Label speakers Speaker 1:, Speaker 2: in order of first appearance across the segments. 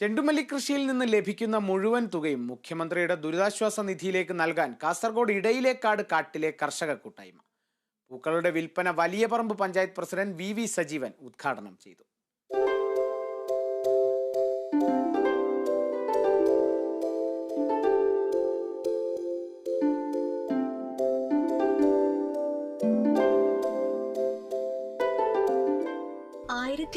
Speaker 1: ചെണ്ടുമല്ലി കൃഷിയിൽ നിന്ന് ലഭിക്കുന്ന മുഴുവൻ തുകയും മുഖ്യമന്ത്രിയുടെ ദുരിതാശ്വാസ നിധിയിലേക്ക് നൽകാൻ കാസർഗോഡ് ഇടയിലേക്കാട് കാട്ടിലെ കർഷക കൂട്ടായ്മ. പൂക്കളുടെ വിൽപ്പന Valiya Paramba panchayat president V V Sajeevan ഉദ്ഘാടനം ചെയ്തു.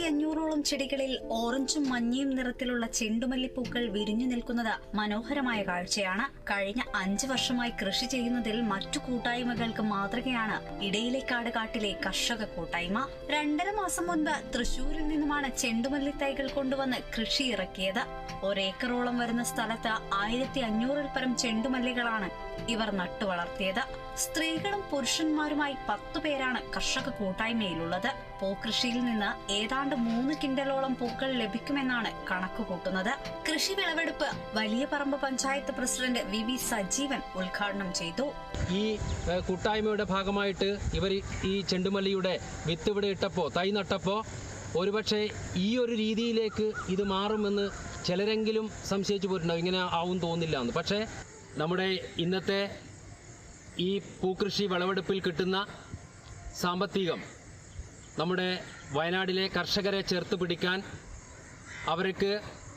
Speaker 2: അഞ്ഞൂറോളം ചെടികളിൽ ഓറഞ്ചും മഞ്ഞയും നിറത്തിലുള്ള ചെണ്ടുമല്ലിപ്പൂക്കൾ വിരിഞ്ഞു നിൽക്കുന്നത് മനോഹരമായ കാഴ്ചയാണ്. കഴിഞ്ഞ അഞ്ചു വർഷമായി കൃഷി ചെയ്യുന്നതിൽ മറ്റു കൂട്ടായ്മകൾക്ക് മാതൃകയാണ് ഇടയിലേക്കാട് കാട്ടിലെ കർഷക കൂട്ടായ്മ. രണ്ടര മാസം മുൻപ് തൃശൂരിൽ നിന്നുമാണ് ചെണ്ടുമല്ലി തൈകൾ കൊണ്ടുവന്ന് കൃഷി ഇറക്കിയത്. ഒരേക്കറോളം വരുന്ന സ്ഥലത്ത് ആയിരത്തി അഞ്ഞൂറിൽ പരം ചെണ്ടുമല്ലികളാണ് ഇവർ നട്ടുവളർത്തിയത് സ്ത്രീകളും പുരുഷന്മാരുമായി പത്തു പേരാണ് കർഷക കൂട്ടായ്മയിലുള്ളത്. പൂക്കൃഷിയിൽ നിന്ന് ഏതാണ്ട് മൂന്ന് കിൻഡലോളം പൂക്കൾ ലഭിക്കുമെന്നാണ് കണക്ക് കൂട്ടുന്നത്. കൃഷി വിളവെടുപ്പ് Valiya Paramba panchayat president V V Sajeevan ഉദ്ഘാടനം ചെയ്തു.
Speaker 3: ഈ കൂട്ടായ്മയുടെ ഭാഗമായിട്ട് ഇവർ ഈ ചെണ്ടുമല്ലിയുടെ വിത്ത് ഇവിടെ ഇട്ടപ്പോൾ തൈ നട്ടപ്പോൾ ഒരുപക്ഷെ ഈ ഒരു രീതിയിലേക്ക് ഇത് മാറുമെന്ന് ചിലരെങ്കിലും സംശയിച്ചു പോയിട്ടുണ്ടാവും. ഇങ്ങനെ ആവും തോന്നില്ല എന്ന്. പക്ഷേ നമ്മുടെ ഇന്നത്തെ ഈ പൂക്കൃഷി വിളവെടുപ്പിൽ കിട്ടുന്ന സാമ്പത്തികം നമ്മുടെ വയനാടിലെ കർഷകരെ ചേർത്ത് പിടിക്കാൻ അവർക്ക്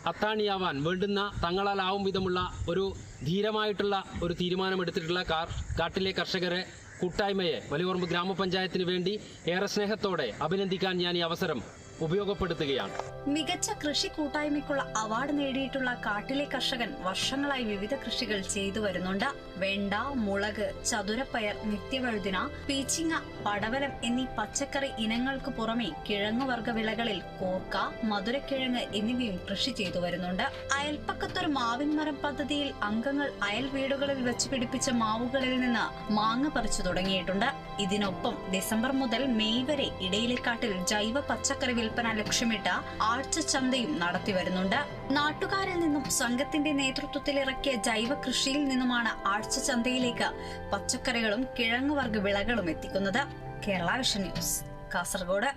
Speaker 3: അത്താണിയാവാൻ വേണ്ടുന്ന തങ്ങളാലാവും വിധമുള്ള ഒരു ധീരമായിട്ടുള്ള ഒരു തീരുമാനമെടുത്തിട്ടുള്ള കാട്ടിലെ കർഷകരെ കൂട്ടായ്മയെ വലിയപറമ്പ് ഗ്രാമപഞ്ചായത്തിന് വേണ്ടി ഏറെ സ്നേഹത്തോടെ അഭിനന്ദിക്കാൻ ഞാൻ ഈ അവസരം ഉപയോഗപ്പെടുത്തുകയാണ്.
Speaker 2: മികച്ച കൃഷി കൂട്ടായ്മയ്ക്കുള്ള അവാർഡ് നേടിയിട്ടുള്ള കാട്ടിലെ കർഷകൻ വർഷങ്ങളായി വിവിധ കൃഷികൾ ചെയ്തു വരുന്നുണ്ട്. വെണ്ട മുളക് ചതുരപ്പയർ നിത്യവഴുതിന പീച്ചിങ്ങ പടവലം എന്നീ പച്ചക്കറി ഇനങ്ങൾക്ക് പുറമെ കിഴങ്ങുവർഗ വിളകളിൽ കോർക്ക മധുരക്കിഴങ്ങ് എന്നിവയും കൃഷി ചെയ്തു വരുന്നുണ്ട്. അയൽപ്പക്കത്തൊരു മാവിൻ മരം പദ്ധതിയിൽ അംഗങ്ങൾ അയൽ വീടുകളിൽ വെച്ച് പിടിപ്പിച്ച മാവുകളിൽ നിന്ന് മാങ്ങ പറിച്ചു തുടങ്ങിയിട്ടുണ്ട്. ഇതിനൊപ്പം ഡിസംബർ മുതൽ മെയ് വരെ ഇടയിലെക്കാട്ടിൽ ജൈവ പച്ചക്കറി വിൽപ്പന ലക്ഷ്യമിട്ട് നടത്തി വരുന്നുണ്ട്. നാട്ടുകാരിൽ നിന്നും സംഘത്തിന്റെ നേതൃത്വത്തിൽ ഇറക്കിയ ജൈവ കൃഷിയിൽ നിന്നുമാണ് ആഴ്ച ചന്തയിലേക്ക് പച്ചക്കറികളും കിഴങ്ങുവർഗ വിളകളും എത്തിക്കുന്നത്. Kerala vision news Kasaragod.